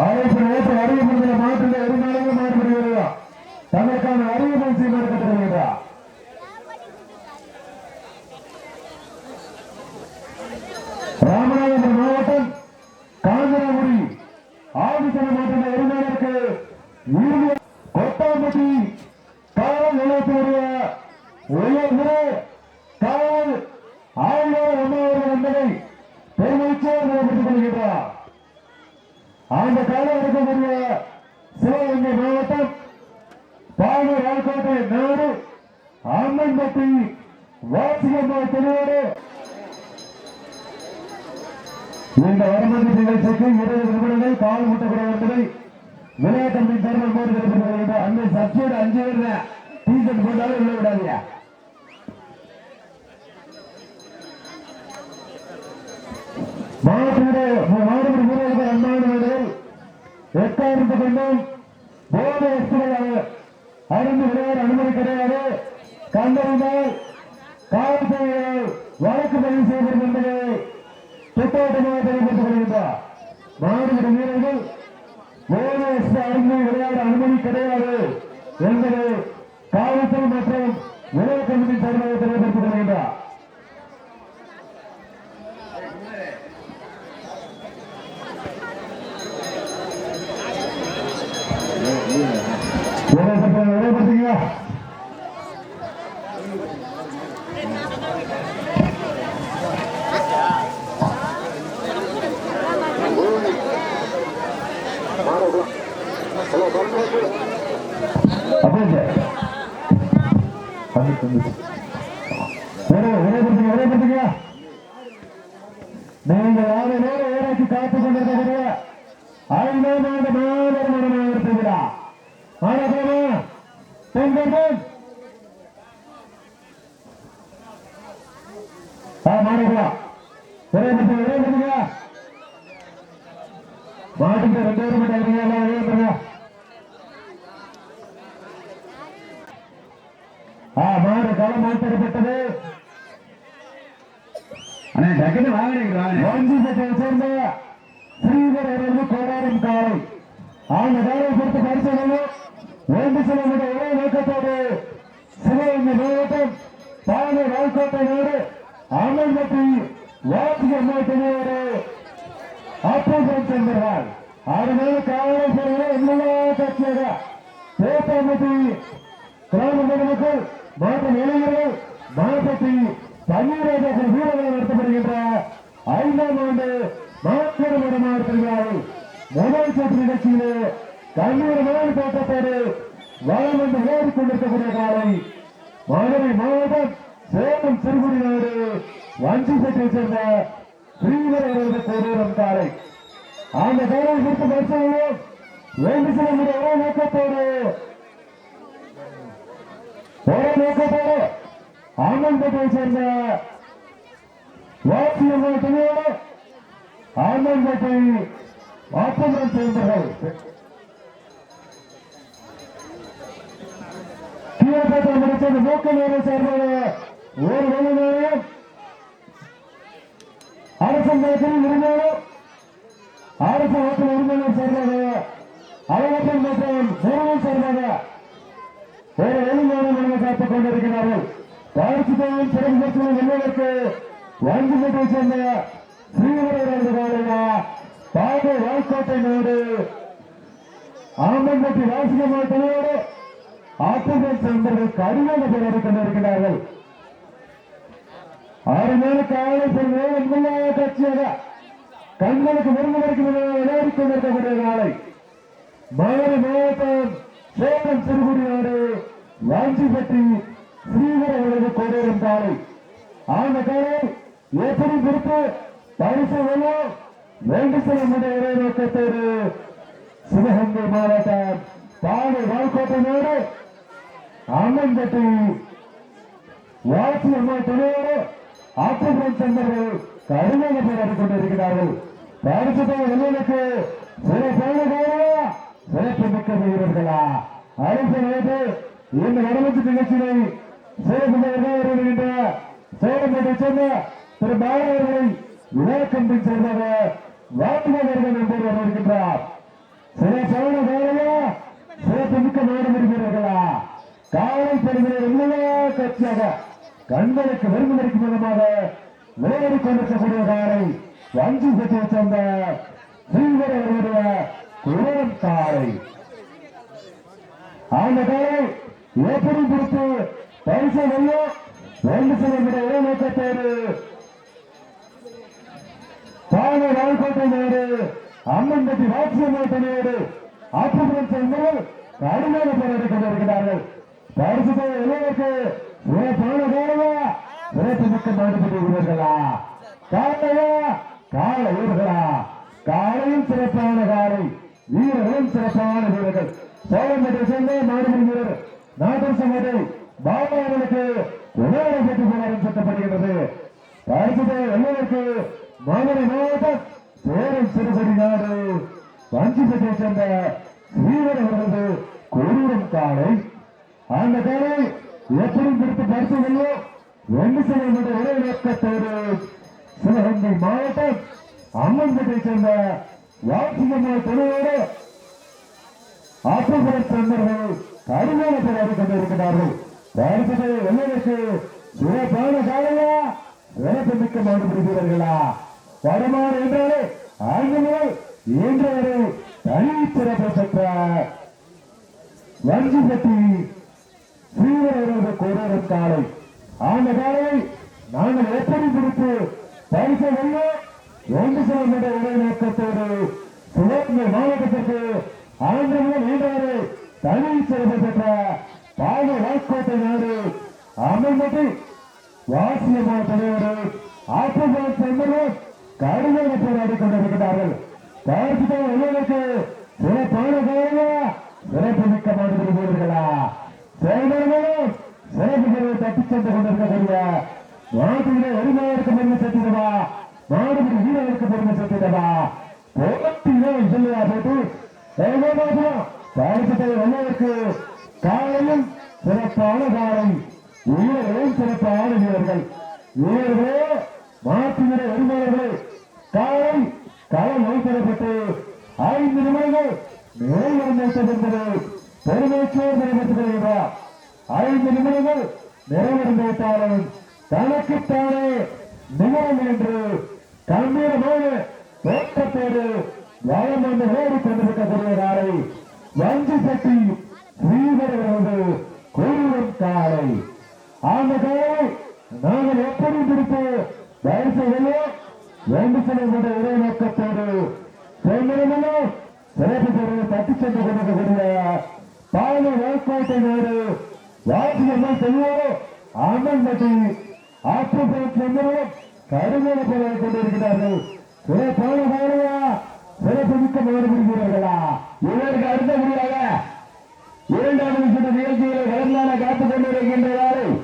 ஆலோசனை அந்த காலம் இருக்கக்கூடிய சிவகங்கை மாவட்டம் பாணி ரால்கோட்டை நாடு அம்மன்பட்டி வாசிகம்மாள் தெளிவோடு இந்த வரமதி நிகழ்ச்சிக்கு இருபது நிமிடங்கள் கால் முட்டக்கூட என்பதை விளையாட்டம்பின் தர்மம் போது இருக்கிறது அந்த சப்சிடி அஞ்சு பேர் டீஷர்ட் போட்டாலும் உள்ள விடாதீங்க. மாவட்டத்தில் மாவட்ட வீரர்கள் அம்மாவர்கள் கொண்டும் போதை வஸ்துகளை அறிந்து அனுமதி கிடையாது. கண்டறிந்தால் காவல்துறையினர் வழக்கு பதிவு செய்யப்படும் என்பதை திட்டவட்டமாக தெரிவித்துக் கொள்கின்றார். மாவட்ட வீரர்கள் போதை வஸ்து அறிந்து விளையாட அனுமதி கிடையாது என்பதை காவல்துறை மற்றும் உணவு கமிட்டி சார்பாக தெரிவித்துக் கொள்கின்றார். பண்ணி தந்துச்சு விளையாடுறீங்க விளையாடுறீங்க நேரம் ஏறாச்சி காத்து கொண்டிருக்கக்கூடிய ஐந்தாம் ஆண்டு மாணவர் மனமாக இருக்கிறா மாணவர்களே பெண்கள் மாணவர்களா விரைவு மாட்டுக்கு களம் மாற்றப்பட்டது அண்ணா டக்குன்னு வாங்கினீங்க வாங்க. சட்டையை சேர்ந்த ஸ்ரீதர் அவர்களுக்கு கோடாரம் காலை. அந்த காலை பொறுத்து பரிசோதனை வேண்டு சில ஒரே நோக்கத்தோடு சிவகங்கை மாவட்டம் பானை நாடு அமல்பட்டி வாசிக சென்றார்கள் அதனால கட்சியாக கிராம மக்கள் மற்றும் இளைஞர்கள் மாவட்டத்தை தண்ணீராஜர்கள் வீரர்கள் நடத்தப்படுகின்ற ஐந்தாம் ஆண்டு மாவட்ட மாவட்டத்தில் முதல் சுற்று நிகழ்ச்சியிலே கண்ணூர் மணல் தோட்டத்தோடு வளம் வந்து விளையாடிக் கொண்டிருக்கக்கூடிய காலை மதுரை மாவட்டம் சேலம் சிறுகுடி நாடு வஞ்சி சட்டை சேர்ந்த ஸ்ரீதர் அவரது கொடூரம் காலை. அந்த காலை குறித்து பேசுவோம் வேண்டு சில முறை நோக்கத்தோடு ஒரே நோக்கத்தோடு ஆனந்தத்தை சேர்ந்த வாசியங்கள் துணையோடு ஆனந்தத்தை ஆப்பங்கள் சேர்ந்தவர்கள் கீழப்பட்ட முடிச்சது நேரம் சார்பாக ஒரு மணி நேரம். அரசாங்கத்தில் இருந்தாலும் அரசு ஓட்டல் உரிமையாளர் சார்பாக அலுவலகம் மற்றும் நிறுவனம் ஒரு வெளிநாடு காத்துக் கொண்டிருக்கிறார்கள். பார்த்திபன் சிறப்பு பெற்று வெல்வதற்கு வஞ்சிபத்தை சேர்ந்த ஸ்ரீவரது காலையா பாதை வாய்க்கோட்டை நாடு ஆம்பன்பட்டி வாசிக மாவட்டத்தோடு ஆற்றுகள் சேர்ந்தவர்கள் கடின பேர் கொண்டிருக்கிறார்கள் ஆறு நாள் காலை பெருமே உண்மையான கட்சியாக கண்களுக்கு விரும்புவதற்கு விளையாடி கொண்டிருக்கக்கூடிய நாளை மதுரை மாவட்டம் சேலம் சிறுகுடி நாடு வாஞ்சிப்பட்டி ஸ்ரீதர் அவரது கொடூரம் காலை அந்த காலை எப்படி பிடித்து பரிசு வெல்லும்? வேண்டு செல்ல முடிய ஒரே நோக்கத்தோடு சிவகங்கை மாவட்டம் பாடு வாழ்க்கோட்டையோடு நாடு அம்மன்பட்டி வாசி அம்மா துணையோடு ஆற்றுப்புறம் சென்றவர்கள் கடுமையான போராடி கொண்டிருக்கிறார்கள். பரிசுத்த வெள்ளனுக்கு சில பயணக்காரா சிறப்பு மிக்க வீரர்களா? அரசு நேற்று இந்த வரலாற்று நிகழ்ச்சியை சிறப்பு வருகின்ற சேலம்பேட்டை சேர்ந்த திரு பாலவர்களை விளையாட்டு வடக்கம்பி சேர்ந்தவர் வாக்குமகர்கள் என்பவர் இருக்கின்றார் சில சவண வேலையா சிறப்பு மிக்க நாடு இருக்கிறீர்களா காலை பெறுகிற இல்லையா கட்சியாக கண்களுக்கு வெறுமதிக்கும் விதமாக விளையாடி கொண்டிருக்கக்கூடிய காலை வஞ்சி பெற்று சேர்ந்த ஸ்ரீவர அவருடைய குளம் காலை அந்த காலை எப்படி பரிசு வெள்ளோ ரெண்டு சில இட நோக்கத்தோடு பானை வாழ்க்கோட்டை நேரு அம்மன்பட்டி வாட்சியம்மோட்டனோடு ஆற்றுப்புறம் செல்வர்கள் கடுமையான போராடி கொண்டிருக்கிறார்கள். பரிசு தொகை எல்லோருக்கு சிறப்பான காலையா சிறப்பு மிக்க மாடுபட்டு வீரர்களா காலையா கால வீரர்களா? காலையும் சிறப்பான காலை வீரர்களும் சிறப்பான வீரர்கள். சோழம்பட்டை சேர்ந்த மாடுபடி வீரர் நாட்டம் சமதை மாணவர்களுக்கு உணவு பெற்று போராட்டம் சட்டப்படுகிறது பரிசு எல்லோருக்கு மதுரை மாவட்டம் சேலம் சிறுபடி நாடு வஞ்சிப்பட்டை சேர்ந்த ஸ்ரீவர அவர்களது கொடூரம் காலை அந்த காலை எப்படி பிடித்து பரிசுகளோ ரெண்டு சில ஒரே நோக்கத்தோடு சிவகங்கை மாவட்டம் அம்மன்பட்டை சேர்ந்த வாட்சியம்மா தொழிலோடு ஆற்றுப்புற தொண்டர்கள் கடுமையான போராடி கொண்டிருக்கிறார்கள் பரிசுகளை வெள்ளருக்கு சிறப்பான சாலையா சிறப்பு மிக்க மாடுபிடிப்பீர்களா வீரர்களா வடமாறு என்றாலே ஆங்கிலம் இன்று வரை தனி சிறப்பு பெற்ற வஞ்சிப்பட்டி ஸ்ரீவரது கோடரும் காலை. அந்த காலை நாங்கள் எப்படி பிடித்து பரிசு வெல்ல ரெண்டு சில உரை நோக்கத்தோடு சிவகங்கை மாவட்டத்திற்கு ஆந்திரம் நீண்டாறு தனி சிறப்பு பெற்ற பாலு வாக்கோட்டை நாடு. அமைந்தது வாசியமா தலைவர் ஆற்றுப்பால் சென்றவர் கடுமையான போராடி கொண்டிருக்கிறார்கள். பார்த்துட்டா உள்ளவருக்கு சிறப்பான காலையா சிறப்பு மிக்க மாதிரி போவீர்களா செயல்களும் சிறப்புகளை தட்டி சென்று கொண்டிருக்கக்கூடிய நாட்டிலே வலிமையாருக்கு பெருமை சேர்த்திடவா? நாடுபடி வீரருக்கு பெருமை சேர்த்திடவா? போட்டியிலே இல்லையா போட்டு. பார்த்துட்டா உள்ளவருக்கு காலையும் சிறப்பான காலை வீரர்களும் சிறப்பான வீரர்கள் வீரர்களே மாற்றுகிற உரிமையாளர்கள் காலை களம் வைத்திடப்பட்டு ஐந்து நிமிடங்கள் மேலிருந்து வைத்திருந்தது பெருமைச்சோர் நிறைவேற்றிக் ஐந்து நிமிடங்கள் நிறைவடைந்து விட்டாலும் தனக்குத்தானே நிமிடம் என்று கம்பீரமாக தோற்றத்தோடு வளம் வந்து ஓடி கொண்டிருக்கக்கூடிய நாளை வஞ்சி சக்தி ஸ்ரீவரது கூறும் காலை. அந்த நாங்கள் எப்படி பிடித்து வரிசைகளோ ரெண்டு சில கூட ஒரே நோக்கத்தோடு சென்னிடமோ சிறப்பு பொருள் தட்டி சென்று கொண்டிருக்கக்கூடிய பாலை வாய்ப்பாட்டை நேரு வாசியம்மா செய்வோடு ஆமன்பட்டி ஆற்றுப்பேட் என்பவரும் கடுமையான போராடி கொண்டிருக்கிறார்கள். சிறப்பான சிறப்பு மிக்க மாறுபடுகிறார்களா அடுத்தபடியாக இரண்டாவது சுற்று நிகழ்ச்சிகளை வளர்ந்தான காத்துக் கொண்டிருக்கின்றார்கள்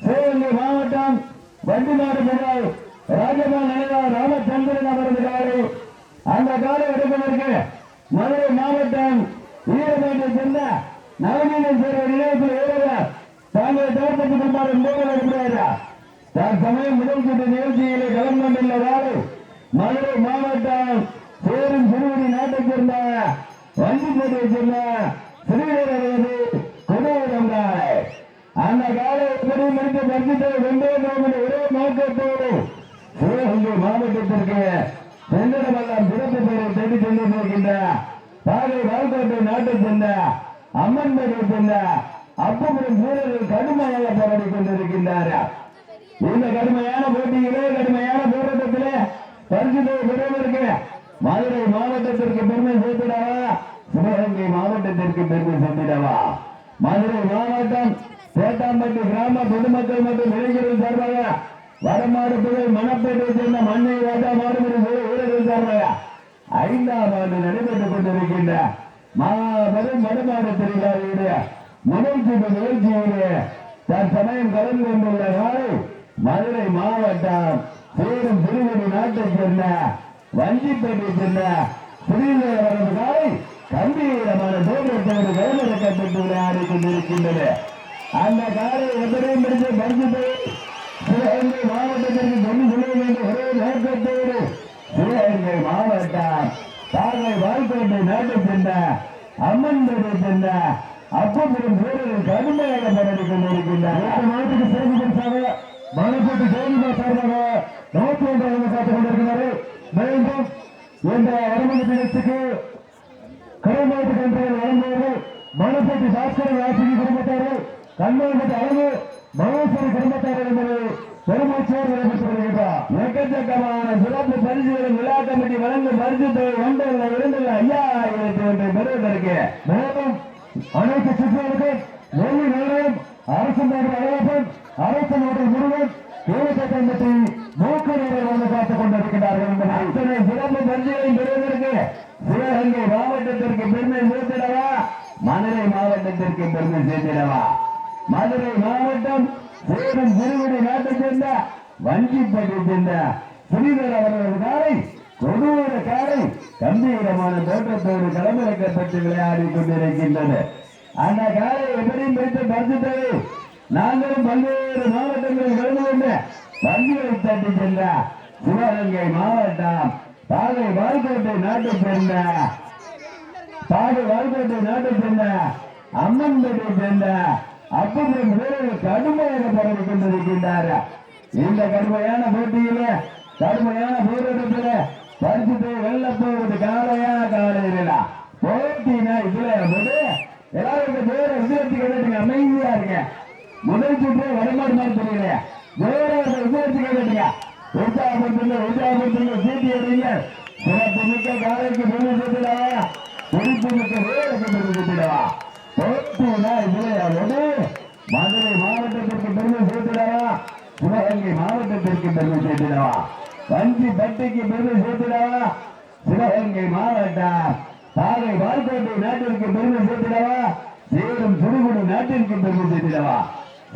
சிவகங்கை மாவட்டம் வண்டிமாடு முதல் ராஜபால் நினைவார் ராமச்சந்திரன் அவரது காலை அந்த காலை எடுப்பதற்கு மதுரை மாவட்டம் ஈரமேட்டை சேர்ந்த நவநீதன் சேர்வர் நிலையத்தில் ஏறுவர் தாங்கள் தோட்டத்துக்கு முன்பாக மூலம் எடுக்கிறாரா தற்சமயம் முதல் சுற்று நிகழ்ச்சிகளை கலந்து கொண்டுள்ள மதுரை மாவட்டம் சேரும் சிறுவடி நாட்டைச் சேர்ந்த வண்டிக்கோட்டையைச் சேர்ந்த அந்த காலை எப்படி முடித்து பரிசுத்தை வென்றே நோக்கின ஒரே நோக்கத்தோடு சிவகங்கை மாவட்டத்திற்கு செந்திடமல்லம் சிறப்பு பெயரை தேடி சென்று போகின்ற பாதை வாழ்க்கோட்டை நாட்டைச் சேர்ந்த அம்மன்பேட்டை சேர்ந்த அப்பபுரம் வீரர்கள் கடுமையாக போராடி இந்த கடுமையான போட்டியிலே கடுமையான போராட்டத்திலே பரிசுத்தை பெறுவதற்கு மதுரை மாவட்டத்திற்கு பெருமை சேர்த்திடவா? சிவகங்கை மாவட்டத்திற்கு பெருமை சேர்த்திடவா மதுரை மாவட்டம் சேட்டாம்பட்டி கிராம பொதுமக்கள் மற்றும் இளைஞர்கள் சார்பாக வடமாடு புகழ் மணப்பேட்டை சேர்ந்த மண்ணை ராஜா மாடுபடி வீரர்கள் சார்பாக ஐந்தாம் ஆண்டு நடைபெற்றுக் கொண்டிருக்கின்ற மாபெரும் வடமாடு திருவிழாவுடைய முதல் சுற்று நிகழ்ச்சியிலே தற்சமயம் கலந்து கொண்டுள்ள நாள் மதுரை மாவட்டம் சேரும் திருவடி நாட்டை சேர்ந்த வஞ்சிப்பேட்டை சேர்ந்த ஸ்ரீதேவரது காலை கம்பீரமான தோற்றத்தோடு கவனிக்கப்பட்டு விளையாடி கொண்டிருக்கின்றது அந்த காலை எதிரையும் பிடித்து போய் சிவகங்கை மாவட்டத்திற்கு கொண்டு செல்ல வேண்டும் ஒரே நோக்கத்தோடு சிவகங்கை மாவட்டம் தாழ்வை வாழ்க்கோட்டை நாட்டை அம்மன் அம்மன்பேட்டை சென்ற அப்பபுரம் வீரர்கள் கடுமையாக போராடி கொண்டிருக்கின்றார் நாட்டுக்கு சிறப்பு பரிசாக மலைக்கோட்டை ஜெயலலிதா சார்பாக நோக்கி ஒன்றாக காத்துக் கொண்டிருக்கிறார்கள் மீண்டும் இந்த வரமணி தினத்துக்கு கருமாட்டு கன்றுகள் வழங்குவார்கள் மணப்பட்டி சாஸ்திர ஆசிரி குடும்பத்தார்கள் கண்ணாம்பட்டி அழகு மகேஸ்வரி குடும்பத்தார்கள் என்பது பெருமூச்சோடு நடைபெற்று வருகின்றார் எக்கச்சக்கமான சிறப்பு பரிசுகளை விழா கமிட்டி வழங்கும் பரிசு தொகை ஒன்றில் இரண்டல்ல ஐயாயிரத்தி ஒன்றை பெறுவதற்கு மேலும் அனைத்து சுற்றுகளுக்கும் வெள்ளி நிலையம் அரசு நகர் அழகப்பன் அரசு நகர் முருகன் தேவசட்டம்பட்டி மூக்கு நகர் வந்து காத்துக் கொண்டிருக்கிறார்கள் அத்தனை சிறப்பு பரிசுகளையும் பெறுவதற்கு சிவகங்கை மாவட்டத்திற்கு பெருமை சேர்த்திடவா? மதுரை மாவட்டத்திற்கு பெருமை சேர்த்திடவா? மதுரை மாவட்டம் சேரும் திருவிடி நாட்டை சேர்ந்த வஞ்சிப்பட்டை சேர்ந்த புனிதர் அவர்கள் காலை கொடூர காலை கம்பீரமான தோற்றத்தோடு களமிறக்கப்பட்டு விளையாடி கொண்டிருக்கின்றது. அந்த காலை எப்படியும் வைத்து பரிசுத்தது நாங்களும் பல்வேறு மாவட்டங்களில் கலந்து கொண்டு பந்துகளை தட்டி சென்ற சிவகங்கை மாவட்டம் பாதை வாழ்கோட்டை நாட்டைச் சேர்ந்த பாடு வாழ்க்கை நாட்டை சேர்ந்த அம்மன்பேட்டை சேர்ந்த அப்பபுரம் வீரர்கள் கடுமையாக பரவி கொண்டிருக்கின்றார் இந்த கடுமையான போட்டியில கடுமையான போராட்டத்தில் பரிசுத்தை வெல்ல போவது காலையா காலையிலா போட்டினா இதுல முதல் சுற்று வடமாடு மாதிரி தெரியல வேற விஜயத்துக்கு கேட்டுங்க உற்சாகப்படுத்துங்க உற்சாகப்படுத்துங்க சீட்டி அடிங்க. சிறப்பு மிக்க காலைக்கு பெருமை சேர்த்துடவா குறிப்பு மிக்க வேலைக்கு பெருமை சேர்த்துடவா போட்டினா விளையாடு மதுரை மாவட்டத்திற்கு பெருமை சேர்த்துடவா? சிவகங்கை மாவட்டத்திற்கு பெருமை சேர்த்துடவா? வஞ்சி பட்டிக்கு பெருமை சேர்த்துடவா? சிவகங்கை மாவட்டம் பாதை வால்கோட்டை நாட்டிற்கு பெருமை சேர்த்திடவா? சேரும் சுடுகுடு நாட்டிற்கு பெருமை சேர்த்திடவா?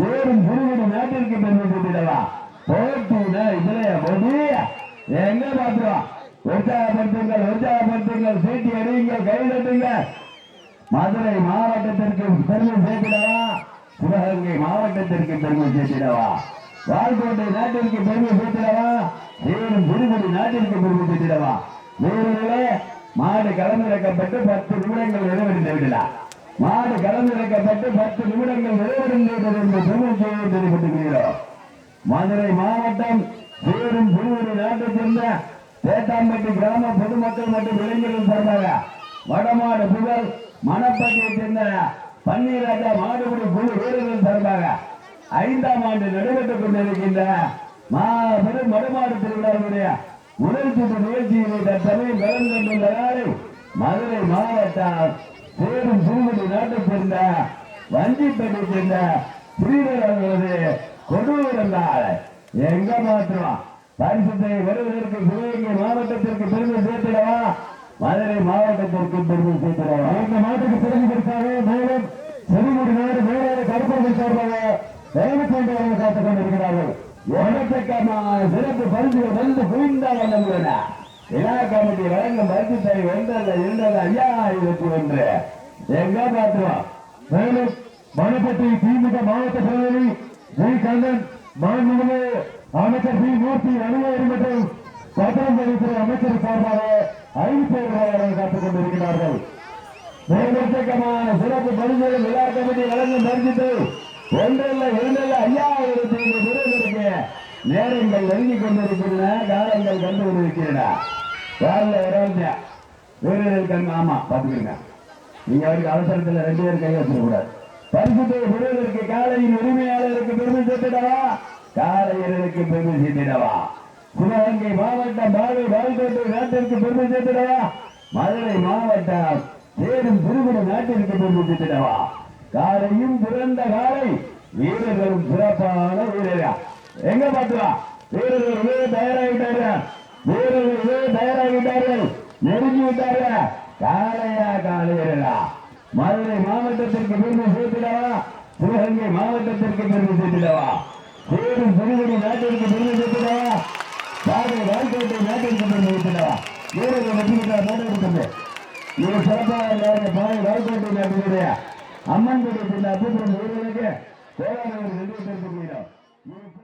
சேரும் சுடுகுடு நாட்டிற்கு பெருமை சேர்த்திடவா போட்டினா இதுல போது எங்க பாத்துருவா உற்சாகப்படுத்துங்கள் உற்சாகப்படுத்துங்கள். சீட்டி அடியுங்கள் கைதட்டுங்க மதுரை மாவட்டத்திற்கு பெருமை சேர்த்திடவா? சிவகங்கை மாவட்டத்திற்கு பெருமை சேர்த்திடவா? வால்கோட்டை நாட்டிற்கு பெருமை சேர்த்திடவா? சேரும் திருப்பதி நாட்டிற்கு பெருமை சேர்த்திடவா? வீரர்களே மாடு களமிறக்கப்பட்டு பத்து நிமிடங்கள் நிறைவடைந்து விடலாம் மாடு களமிறக்கப்பட்டு பத்து நிமிடங்கள் நிறைவடைந்து என்று பெருமை செய்ய தெரிவித்துக்கிறோம் மதுரை மாவட்டம் வேறும் புதுவரி நாட்டைச் சேர்ந்த தேட்டாம்பட்டி கிராம பொதுமக்கள் மற்றும் இளைஞர்கள் சார்பாக வடமாடு புகழ் மணப்பட்டியைச் சேர்ந்த பன்னீராஜா மாடுபிடி குழு வீரர்கள் சார்பாக ஐந்தாம் ஆண்டு நடைபெற்றுக் கொண்டிருக்கின்ற மாபெரும் வடமாடு திருவிழாவுடைய முதல் சுற்று நிகழ்ச்சியிலே தற்சமயம் கலந்து கொண்டுள்ள மதுரை மாவட்டம் சேரும் திருவடி நாட்டை சேர்ந்த வஞ்சிப்பேட்டை சேர்ந்த ஸ்ரீதர் அவர்களது கொடூரந்தாள் எங்க மாத்திரம்? பரிசுத்தை வருவதற்கு சிவகங்கை மாவட்டத்திற்கு பெருமை சேர்த்திடவா? மதுரை மாவட்டத்திற்கு பெருமை சேர்த்திடவா? இந்த நாட்டுக்கு சிறப்பு பரிசாக மேலும் செடிமுடி நாடு மேலான கருப்பர்கள் சார்பாக வேலைக்கொண்டு காத்துக் கொண்டிருக்கிறார்கள். எண்ணத்தக்கமான சிறப்பு பரிசுகள் வந்து குவிந்தால் வண்ணம் விழா கமிட்டி வழங்கும் பரிசுத்தை ஒன்றல்ல இரண்டல்ல ஐயாயிரத்தி ஒன்று. எங்க பாத்துருவோம் மேலும் மணப்பட்டி திமுக மாவட்ட செயலி ஜெய் கண்ணன் மாண்புமிகு அமைச்சர் பி. மூர்த்தி அலுவலர் மற்றும் பத்திரத்துறை அமைச்சர் சார்பாக ஐந்து பேர் ரூபாய் காத்துக் கொண்டிருக்கிறார்கள். எண்ணத்தக்கமான சிறப்பு பரிசுகள் விழா கமிட்டி வழங்கும் பரிசுத்தை ஒன்றல்ல இரண்டல்ல ஐயாயிரத்தி ஒன்று பெறுவதற்கு நேரங்கள் நெருங்கிக் கொண்டிருக்கின்றன காலங்கள் கண்டு கொண்டிருக்கின்றன. வேலை இருபத்தி வீரர்கள் கண் ஆமா பாத்துக்கிறீங்க நீங்க அவருக்கு அவசரத்துல ரெண்டு பேரும் கை வச்சிடக்கூடாது பரிசுத்தை பெறுவதற்கு காலையின் உரிமையாளருக்கு பெருமை சேர்த்திடவா? காலையர்களுக்கு பெருமை சேர்த்திடவா? சிவகங்கை மாவட்டம் பாவை வாழ்க்கை நாட்டிற்கு பெருமை சேர்த்திடவா? மதுரை மாவட்டம் சேரும் திருகுட நாட்டிற்கு பெருமை சேர்த்திடவா? காலையும் பிறந்த காலை. வீரர்களும் சிறப்பான வீரரா எங்க பாத்துவா வீரர்கள் தயாராகிட்டாரு வீரர்கள் இதே நெருங்கி விட்டார்கள் காலையா காலையர்களா மதுரை மாவட்டத்திற்கு பெருமை சேர்த்திடவா? சிவகங்கை மாவட்டத்திற்கு பெருமை சேர்த்திடவா? சேரும் திருவடி நாட்டிற்கு பெருமை சேர்த்திடவா? பாதை வாழ்க்கை நாட்டிற்கு பெருமை சேர்த்திடவா? வீரர்கள் வெற்றி நாடு கொடுத்தது இது சிறப்பாக பாதை வாழ்க்கை நாட்டினுடைய அம்மன் குடி அப்புறம் வீரர்களுக்கு கோலானவர் நன்றி தெரிவித்துக்